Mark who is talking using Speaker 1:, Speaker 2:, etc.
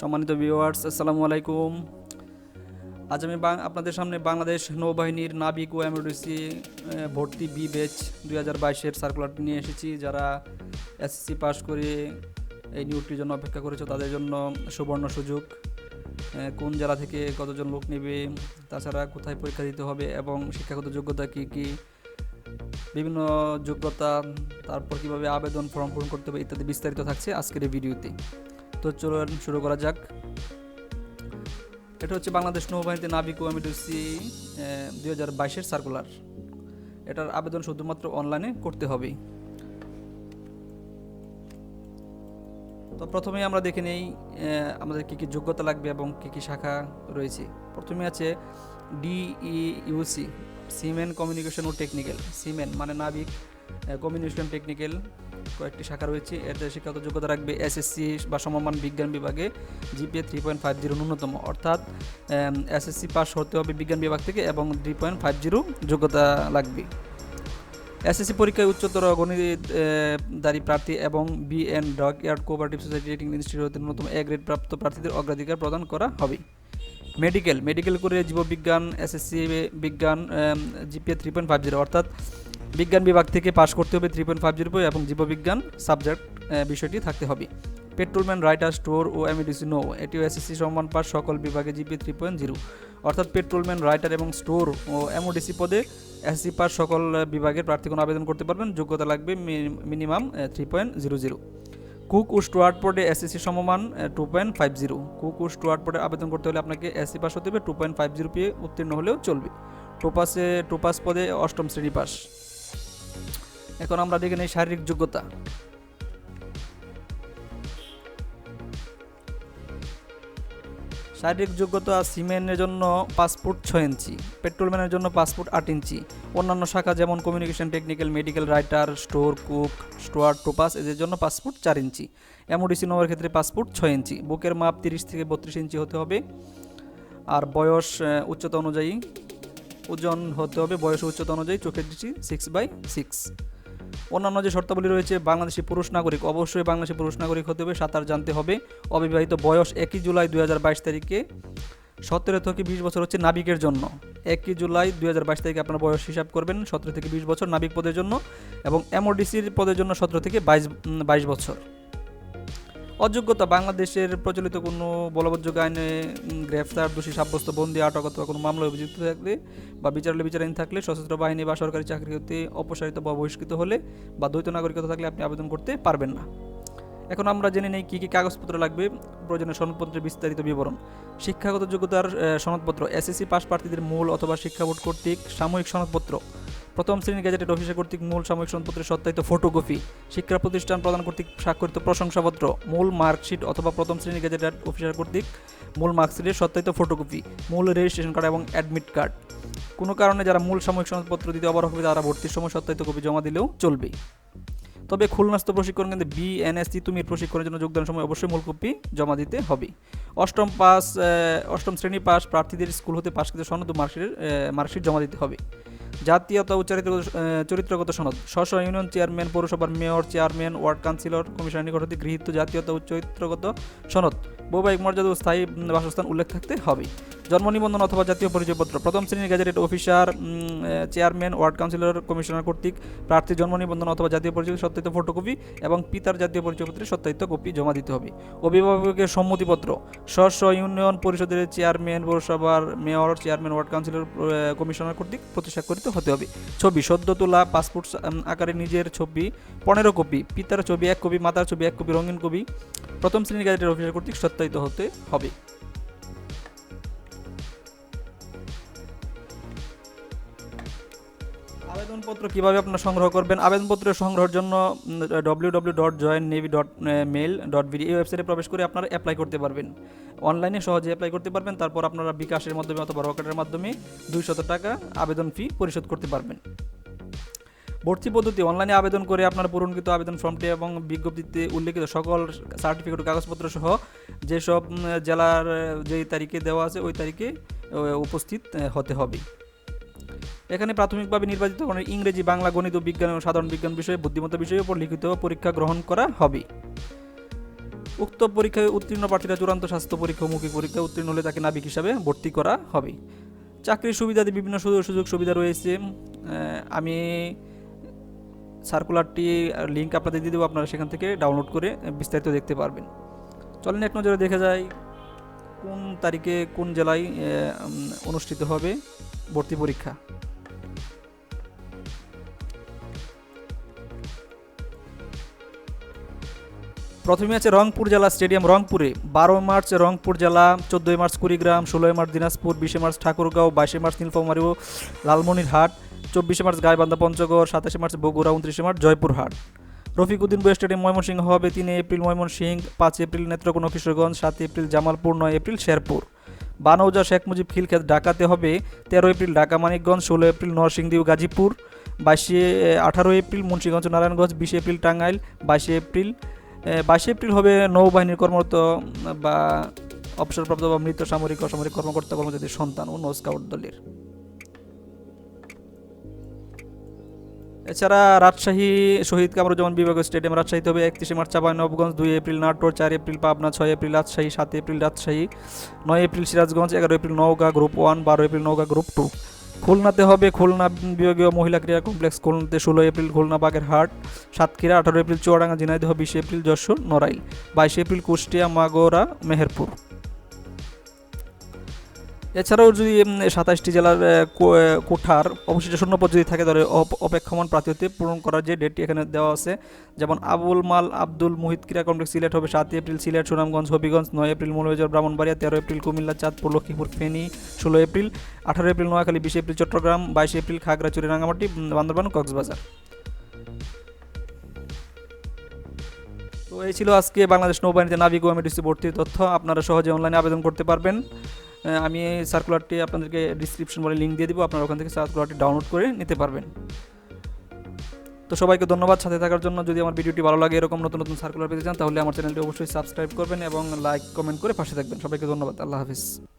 Speaker 1: সম্মানিত ভিউয়ার্স আসসালামু আলাইকুম। আজ আমি আপনাদের সামনে বাংলাদেশ নৌবাহিনীর নাবিক ও এমডিসি ভর্তি বি বেচ দুই হাজার বাইশের সার্কুলারটি নিয়ে এসেছি। যারা এসএসসি পাশ করে এই নিয়োগটির জন্য অপেক্ষা করেছে, তাদের জন্য সুবর্ণ সুযোগ। কোন জেলা থেকে কতজন লোক নেবে, তাছাড়া কোথায় পরীক্ষা দিতে হবে এবং শিক্ষাগত যোগ্যতা কী কী, বিভিন্ন যোগ্যতা, তারপর কীভাবে আবেদন ফর্ম পূরণ করতে হবে ইত্যাদি বিস্তারিত থাকছে আজকের এই ভিডিওতে। তো চলুন শুরু করা যাক। এটা হচ্ছে বাংলাদেশ নৌবাহিনীতে নাবিক ও এমডিসি দুই হাজার বাইশের সার্কুলার এটার আবেদন শুধুমাত্র অনলাইনে করতে হবে। তো প্রথমেই আমরা দেখে নেই আমাদের কী কী যোগ্যতা লাগবে এবং কী কী শাখা রয়েছে। প্রথমে আছে ডিইউসি সিমেন কমিউনিকেশন ও টেকনিক্যাল সিমেন মানে নাবিক কমিউনিকেশন টেকনিক্যাল কয়েকটি শাখা রয়েছে। এতে শিক্ষাগত যোগ্যতা রাখবে এসএসসি বা সমমান বিজ্ঞান বিভাগে GPA three point five zero ন্যূনতম। অর্থাৎ এসএসসি পাস হতে হবে বিজ্ঞান বিভাগ থেকে এবং থ্রি পয়েন্ট ফাইভ জিরো যোগ্যতা লাগবে। এসএসসি পরীক্ষায় উচ্চতর গণিতদারী প্রার্থী এবং BN dog air cooperative society rating institute হতে ন্যূনতম এ গ্রেড প্রাপ্ত প্রার্থীদের অগ্রাধিকার প্রদান করা হবে। মেডিকেল মেডিকেল করে জীববিজ্ঞান এসএসসি বিজ্ঞান GPA three point five zero অর্থাৎ বিজ্ঞান বিভাগ থেকে পাশ করতে হবে থ্রি পয়েন্ট ফাইভ জিরো এবং জীববিজ্ঞান সাবজেক্ট বিষয়টি থাকতে হবে। পেট্রোলম্যান রাইটার স্টোর ও এমডিসি নো এটিও এসএসসি সম্মান পাস সকল বিভাগে জিপি থ্রি পয়েন্ট জিরো অর্থাৎ পেট্রোলম্যান রাইটার এবং স্টোর ও এমওডিসি পদে এসএসসি পাস সকল বিভাগের প্রার্থীগণ আবেদন করতে পারবেন। যোগ্যতা লাগবে minimum three point zero zero cook ও স্টুয়ার্ট পদে এসএসসি সমমান two point five zero cook ও স্টুয়ার্ট পদে আবেদন করতে হলে আপনাকে এসসি পাস হতে হবে। টু পয়েন্ট ফাইভ জিরো পেয়ে উত্তীর্ণ হলেও চলবে। টোপাসে, টোপাস পদে অষ্টম শ্রেণি পাস। এখন আমরা দেখে নেই শারীরিক যোগ্যতা। শারীরিক যোগ্যতা সিমেন্টের জন্য পাসপোর্ট ছয় ইঞ্চি, পেট্রোলম্যানের জন্য পাসপোর্ট আট ইঞ্চি। অন্যান্য শাখা যেমন communication technical medical writer store cook steward topass এদের জন্য পাসপোর্ট চার ইঞ্চি। এমওডিসি নম্বরের ক্ষেত্রে পাসপোর্ট ছয় ইঞ্চি। বুকের মাপ তিরিশ থেকে বত্রিশ ইঞ্চি হতে হবে। আর বয়স উচ্চতা অনুযায়ী ওজন হতে হবে। বয়স, উচ্চতা অনুযায়ী চোখের দৃষ্টি সিক্স বাই সিক্স অন্যান্য যে শর্তাবলী রয়েছে, বাংলাদেশি পুরুষ নাগরিক, অবশ্যই বাংলাদেশি পুরুষ নাগরিক হতে হবে, সাঁতার জানতে হবে। অবিবাহিত বয়স একই জুলাই দুই হাজার বাইশ তারিখে, সতেরো থেকে বিশ বছর হচ্ছে নাবিকের জন্য। একই জুলাই দুই হাজার বাইশ তারিখে আপনার বয়স হিসাব করবেন, সতেরো থেকে বিশ বছর নাবিক পদের জন্য এবং এমওডিসির পদের জন্য সতেরো থেকে বাইশ বাইশ বছর। অযোগ্যতা, বাংলাদেশের প্রচলিত কোনো বলবৎযোগ্য আইনে গ্রেফতার, দোষী সাব্যস্ত, বন্দী, আটক অথবা কোনো মামলায় অভিযুক্ত থাকলে বা বিচারালয় বিচারাধীন থাকলে সশস্ত্র বাহিনী বা সরকারি চাকরি হতে অপসারিত বা বহিষ্কৃত হলে বা দ্বৈত নাগরিকতা থাকলে আপনি আবেদন করতে পারবেন না। এখন আমরা জেনে নেই কী কী কাগজপত্র লাগবে। প্রয়োজনীয় সনদপত্রের বিস্তারিত বিবরণ। শিক্ষাগত যোগ্যতার সনদপত্র, এসএসসি পাস প্রার্থীদের মূল অথবা শিক্ষা বোর্ড কর্তৃক সাময়িক সনদপত্র। প্রথম শ্রেণি গ্যাজেটেড অফিসার কর্তৃক মূল সাময়িক সনদপত্রের সত্যায়িত ফটোকপি, শিক্ষা প্রতিষ্ঠান প্রদান কর্তৃক স্বাক্ষরিত প্রশংসাপত্র, মূল মার্কশিট অথবা প্রথম শ্রেণি গ্যাজেটেড অফিসার কর্তৃক মূল মার্কশিটের সত্যায়িত ফটোকপি, মূল রেজিস্ট্রেশন কার্ড এবং অ্যাডমিট কার্ড। কোনো কারণে যারা মূল সাময়িক সনদপত্র দিতে অবরোধ হবে, তারা ভর্তির সময় সত্যায়িত কপি জমা দিলেও চলবে তবে খুলনাস্থ প্রশিক্ষণ কেন্দ্রে বিএনএসসি তুমি প্রশিক্ষণের জন্য যোগদানের সময় অবশ্যই মূল কপি জমা দিতে হবে অষ্টম পাস অষ্টম শ্রেণি পাস প্রার্থীদের স্কুল হতে পাশকৃত সনদ মার্কশিটের মার্কশিট জমা দিতে হবে। জাতীয়তা উচ্চারিত চরিত্রগত সনদ। স্ব ইউনিয়ন চেয়ারম্যান, পৌরসভার mayor, chairman, ward councillor commissioner নিকট হতে গৃহীত জাতীয়তা ও চরিত্রগত সনদ। বৈবাহিক মর্যাদা ও স্থায়ী বাসস্থান উল্লেখ থাকতে হবে। জন্ম নিবন্ধন অথবা জাতীয় পরিচয়পত্র। প্রথম শ্রেণির gazetted officer chairman, ward councillor, commissioner কর্তৃক প্রার্থীর জন্ম নিবন্ধন অথবা জাতীয় পরিচয় সত্যায়িত ফটোকপি এবং পিতার জাতীয় পরিচয়পত্রের সত্যায়িত কপি জমা দিতে হবে। অভিভাবকের সম্মতিপত্র। স্ব ইউনিয়ন পরিষদের চেয়ারম্যান, পৌরসভার mayor, chairman, ward councillor commissioner কর্তৃক প্রতি স্বাক্ষরিত হতে হবে। ছবি, সদ্য তোলা, পাসপোর্ট আকারে নিজের ছবি, পনেরো কপি, পিতার ছবি এক কপি, মাতার ছবি এক কপি, রঙিন কপি প্রথম শ্রেণির গ্যাজেটের অফিসার কর্তৃক সত্যায়িত হতে হবে। আবেদনপত্র কীভাবে আপনারা সংগ্রহ করবেন? আবেদনপত্র সংগ্রহের জন্য W W dot join navy dot mail dot BD এই ওয়েবসাইটে প্রবেশ করে আপনারা অ্যাপ্লাই করতে পারবেন। অনলাইনে সহজে অ্যাপ্লাই করতে পারবেন, তারপর আপনারা বিকাশের মাধ্যমে অথবা রকেটের মাধ্যমে দুইশত টাকা আবেদন ফি পরিশোধ করতে পারবেন। ভর্তি পদ্ধতি অনলাইনে আবেদন করে আপনার পূরণকৃত আবেদন ফর্মটি এবং বিজ্ঞপ্তিতে উল্লেখিত সকল সার্টিফিকেট কাগজপত্র সহ যেসব জেলার যেই তারিখে দেওয়া আছে, ওই তারিখে উপস্থিত হতে হবে। এখানে প্রাথমিকভাবে নির্বাচিত ইংরেজি, বাংলা, গণিত বিজ্ঞান ও সাধারণ বিজ্ঞান বিষয়ে, বুদ্ধিমত্তা বিষয়ের উপর লিখিত পরীক্ষা গ্রহণ করা হবে। উক্ত পরীক্ষায় উত্তীর্ণ প্রার্থীরা চূড়ান্ত স্বাস্থ্য পরীক্ষা ও মৌখিক পরীক্ষায় উত্তীর্ণ হলে তাকে নাবিক হিসাবে ভর্তি করা হবে। চাকরির সুবিধাতে বিভিন্ন সুযোগ সুবিধা রয়েছে। আমি সার্কুলারটি লিঙ্ক আপনাদের দিয়ে দেবো, আপনারা সেখান থেকে ডাউনলোড করে বিস্তারিত দেখতে পারবেন। চলেন এক নজরে দেখে যাই কোন তারিখে কোন জেলায় অনুষ্ঠিত হবে ভর্তি পরীক্ষা। প্রথমে আছে রংপুর জেলা স্টেডিয়াম রংপুরে। বারো মার্চ রংপুর জেলা, চোদ্দোই মার্চ কুড়িগ্রাম, ষোলোই মার্চ দিনাজপুর, বিশে মার্চ ঠাকুরগাঁও, বাইশে মার্চ নীলফামারী ও লালমনিরহাট। চব্বিশে মার্চ গাইবান্ধা পঞ্চগড়, সাতাশে মার্চ বগুড়া, উনত্রিশে মার্চ জয়পুরহাট। রফিকুদ্দিন বয় স্টেডিয়াম ময়মনসিংহ হবে তিন এপ্রিল ময়মনসিংহ, পাঁচ এপ্রিল নেত্রকোনা কিশোরগঞ্জ, সাত এপ্রিল জামালপুর, নয় এপ্রিল শেরপুর। বানৌজা শেখ মুজিব খিলক্ষেত ঢাকাতে হবে, তেরো এপ্রিল ঢাকা মানিকগঞ্জ, ষোলো এপ্রিল নরসিংদী গাজীপুর, বাইশে আঠারো এপ্রিল মুন্সিগঞ্জ নারায়ণগঞ্জ, বিশে এপ্রিল টাঙ্গাইল, বাইশে এপ্রিল বাইশে এপ্রিল হবে নৌবাহিনীর কর্মরত, বা অবসরপ্রাপ্ত বা মৃত সামরিক অসামরিক কর্মকর্তা কর্মচারীর সন্তান ও নৌ স্কাউট দলের। এছাড়া রাজশাহী শহীদ কামরুজ্জামান বিভাগীয় স্টেডিয়াম রাজশাহীতে হবে একত্রিশে মার্চ চাঁপাইনবাবগঞ্জ দুই এপ্রিল নাটোর, চার এপ্রিল পাবনা, ছয় এপ্রিল রাজশাহী, সাত এপ্রিল রাজশাহী, নয় এপ্রিল সিরাজগঞ্জ, এগারো এপ্রিল নওগাঁ গ্রুপ ওয়ান, বারো এপ্রিল নওগাঁ গ্রুপ টু। খুলনাতে হবে খুলনা বিভাগীয় মহিলা ক্রীড়া কমপ্লেক্স, খুলনাতে ষোলো এপ্রিল খুলনা বাগেরহাট, সাতক্ষীরা, আঠারো এপ্রিল চুয়াডাঙ্গা, ঝিনাইদহ, বিশে এপ্রিল যশোর, নড়াইল, বাইশে এপ্রিল কুষ্টিয়া, মাগোরা, মেহেরপুর। এছাড়াও যদি সাতাশটি জেলার কোঠার অবশিষ্ট শূন্যপদ যদি থাকে, তাহলে অপ- অপেক্ষমান প্রার্থী হতে পূরণ করার যে ডেটটি এখানে দেওয়া আছে, যেমন আবুল মাল, আব্দুল মুহিত ক্রীড়া কমপ্লেক্স সিলেট হবে সাত এপ্রিল, সিলেট, সুনামগঞ্জ, হবিগঞ্জ, নয় এপ্রিল, মৌলভীবাজার, ব্রাহ্মণবাড়িয়া, তেরো এপ্রিল, কুমিল্লা, চাঁদপুর, লক্ষ্মীপুর, ফেনী, ষোলো এপ্রিল, আঠারো এপ্রিল, নোয়াখালী, বিশে এপ্রিল, চট্টগ্রাম, বাইশে এপ্রিল খাগড়াছড়ি রাঙামাটি বান্দরবান, কক্সবাজার। তো এই ছিল আজকে বাংলাদেশ নৌবাহিনীতে নাবিক ও এমএডিসি ভর্তির তথ্য। আপনারা সহজে অনলাইনে আবেদন করতে পারবেন। আমি এই সার্কুলারটি আপনাদেরকে ডিসক্রিপশন বলে লিঙ্ক দিয়ে দিব। আপনারা ওখান থেকে সার্কুলারটি ডাউনলোড করে নিতে পারবেন। তো সবাইকে ধন্যবাদ সাথে থাকার জন্য। যদি আমার ভিডিওটি ভালো লাগে, এরকম নতুন নতুন সার্কুলার পেতে চান, তাহলে আমার চ্যানেলটি অবশ্যই সাবস্ক্রাইব করবেন এবং লাইক কমেন্ট করে পাশে থাকবেন। সবাইকে ধন্যবাদ। আল্লাহ হাফিজ।